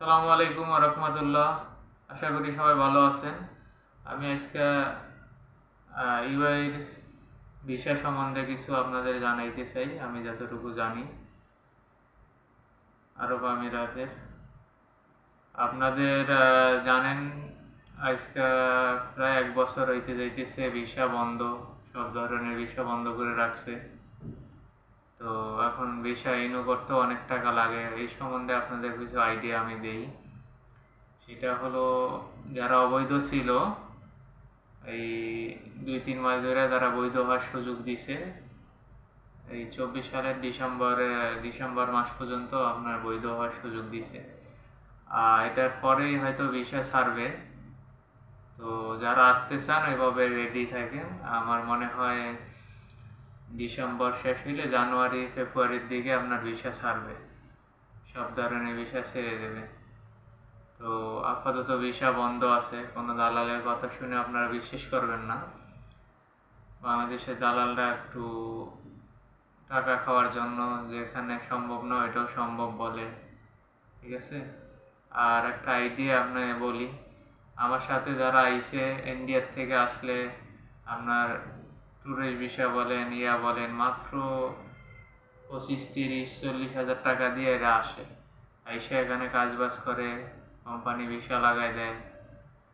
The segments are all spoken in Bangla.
সালামু আলাইকুম রহমতুল্লাহ। আশা করি সবাই ভালো আছেন। আমি আজকে ইউআইয়ের ভিসা সম্বন্ধে কিছু আপনাদের জানাইতে চাই। আমি যতটুকু জানি, আরব আমিরাতের। আপনাদের জানেন, আজকে প্রায় এক বছর হইতে যাইতেছে, ভিসা বন্ধ, সব ধরনের ভিসা বন্ধ করে রাখছে। তো এখন ভিসা ইনু করতে অনেক টাকা লাগে। এই সম্বন্ধে আপনাদের কিছু আইডিয়া আমি দেই। সেটা হলো, যারা অবৈধ ছিল, এই দুই তিন মাস ধরে তারা বৈধ হওয়ার সুযোগ দিছে। এই চব্বিশ সালের ডিসেম্বরে, ডিসেম্বর মাস পর্যন্ত আপনার বৈধ হওয়ার সুযোগ দিছে। আর এটার পরেই হয়তো ভিসা ছাড়বে। তো যারা আসতে চান ওইভাবে রেডি থাকেন। আমার মনে হয় ডিসেম্বর শেষ হইলে জানুয়ারি, ফেব্রুয়ারির দিকে আপনার ভিসা ছাড়বে। সব ধরনের ভিসা ছেড়ে দেবে। তো আপাতত ভিসা বন্ধ আছে। কোনো দালালের কথা শুনে আপনারা বিশ্বাস করবেন না। বাংলাদেশের দালালরা একটু টাকা খাওয়ার জন্য যেখানে সম্ভব নয় এটাও সম্ভব বলে। ঠিক আছে? আর একটা আইডিয়া আপনাকে বলি। আমার সাথে যারা আইসে ইন্ডিয়ার থেকে আসলে আপনার ট্যুরিস্ট ভিসা বলেন, ইয়া বলেন, মাত্র পঁচিশ, তিরিশ, চল্লিশ হাজার টাকা দিয়ে এরা আসে। আইসে এখানে কাজ বাজ করে, কোম্পানি ভিসা লাগাই দেয়।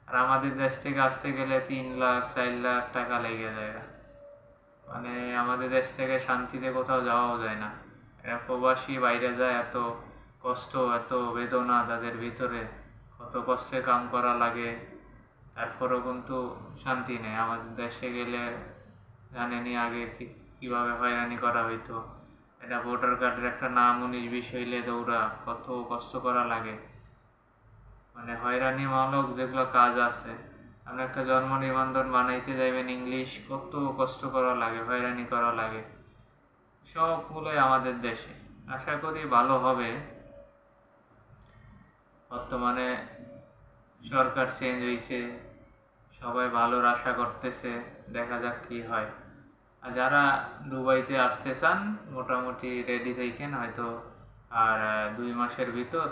আর আমাদের দেশ থেকে আসতে গেলে তিন লাখ, চার লাখ টাকা লেগে যায় মানে আমাদের দেশ থেকে শান্তিতে কোথাও যাওয়াও যায় না। এরা প্রবাসী, বাইরে যায়, এত কষ্ট, এত বেদনা তাদের ভিতরে। কত কষ্টে কাম করা লাগে, তারপরেও কিন্তু শান্তি নেই। আমাদের দেশে গেলে জানেনি আগে কীভাবে হয়রানি করা হইতো। এটা ভোটার কার্ডের একটা নাম উনিশ বিশ হইলে দৌড়া, কত কষ্ট করা লাগে। মানে হয়রানি হয়রানিমূলক যেগুলো কাজ আছে। আপনি একটা জন্ম নিবন্ধন বানাইতে যাইবেন ইংলিশ, কত কষ্ট করা লাগে, হয়রানি করা লাগে। সবগুলোই আমাদের দেশে। আশা করি ভালো হবে। বর্তমানে সরকার চেঞ্জ হয়েছে সবাই ভালোর আশা করতেছে, দেখা যাক কি হয়। আর যারা দুবাইতে আসতে চান, মোটামুটি রেডি থাকেন, হয়তো আর দুই মাসের ভিতর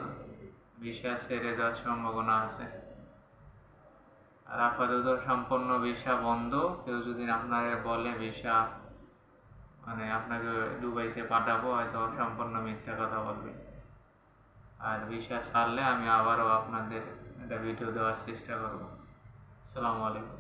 ভিসা ছেড়ে দেওয়ার সম্ভাবনা আছে। আর আপাতত সম্পূর্ণ ভিসা বন্ধ। কেউ যদি আপনাকে বলে ভিসা মানে আপনাকে দুবাইতে পাঠাবো, হয়তো সম্পূর্ণ মিথ্যা কথা বলবে। আর ভিসা ছাড়লে আমি আবারও আপনাদের একটা ভিডিও দেওয়ার চেষ্টা করব। আসসালামু আলাইকুম।